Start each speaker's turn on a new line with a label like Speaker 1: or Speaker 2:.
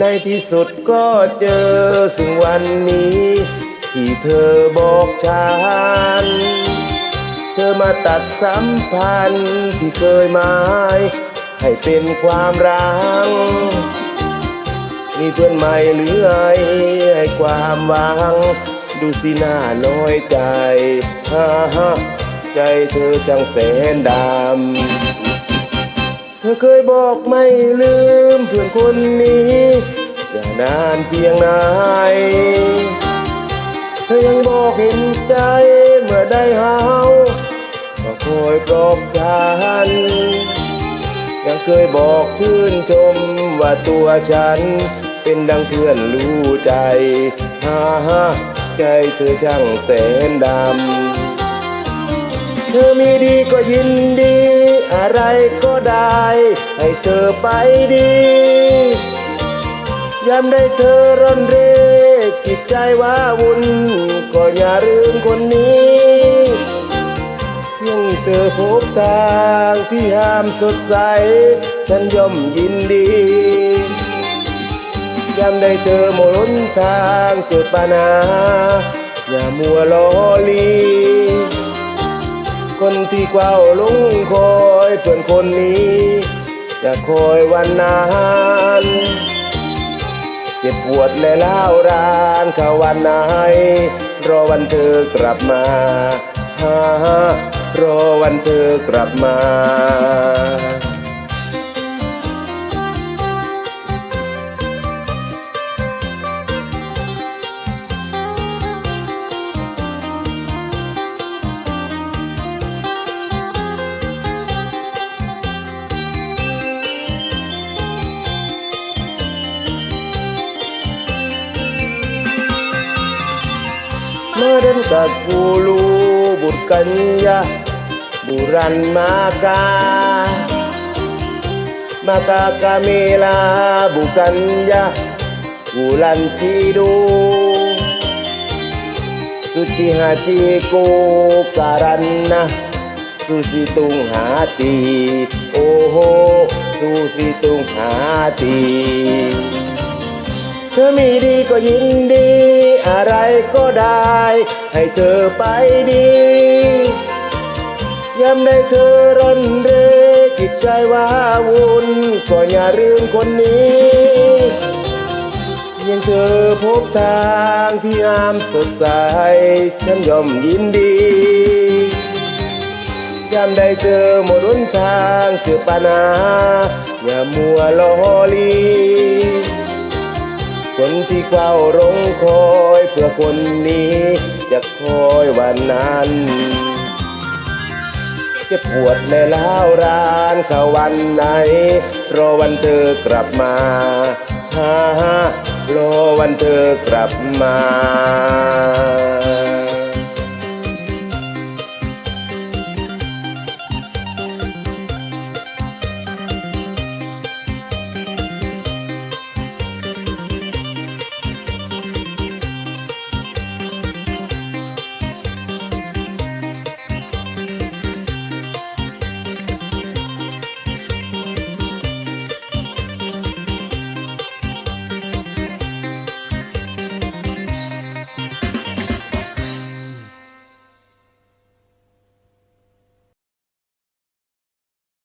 Speaker 1: ในที่สุดก็เจอสิ่งวันนี้ ที่เธอบอกฉัน เธอมาตัดสัมพันธ์ที่เคยหมาย ให้เป็นความรักมีเพื่อนใหม่หรือให้ความหวัง ดูสิหน้าน้อยใจ ฮ่าฮ่าใจเธอจังแสนดำ ธอเคยบอกไม่ลืมเพื่อนคนนี้จะนานเพียงไหนเธอยังบอกเห็นใจเมื่อได้หาวก็คอยปลอบฉัน ยังเคยบอกชื่นชมว่าตัวฉัน เป็นดังเพื่อนรู้ใจฮ่าฮ่าใจเธอช่างแสนดำ เธอมีดีก็ยินดี อะไรก็ได้ ให้เธอไปดียามได้เธอร่อนเร่จิตใจว้าวุ่นก็อย่าลืมคนนี้ยังเธอพบทางที่ห้ามสดใส ฉันย่อมยินดียามได้เจอหมดหนทางเจอปัญหาอย่ามัวล้อลี คนที่เกว้าลุงคอยเพื่อนคนนี้ จะคอยวันนานเจ็บปวดและล้าวรานข้าวันไหนรอวันเธอกลับมาฮ่ารอวันเธอกลับมา เมื่อเดินกับกูลูบุตรกัญญาบุรัน เธอมีดีก็ยินดี อะไรก็ได้ ให้เธอไปดียามได้เธอร่อนเรจิตใจว้าวุ่นก็อย่าลืมคนนี้ยังเธอพบทางที่งามสดใส ฉันยอมยินดียามได้เจอหมดหนทางเจอปัญหาอย่ามัวลอลี คนที่เฝ้าร้องคอยเพื่อคนนี้ จะคอยวันนั้นจะปวดและล้าวรานเข้าวันไหน รอวันเธอกลับมาฮ่าฮ่ารอวันเธอกลับมา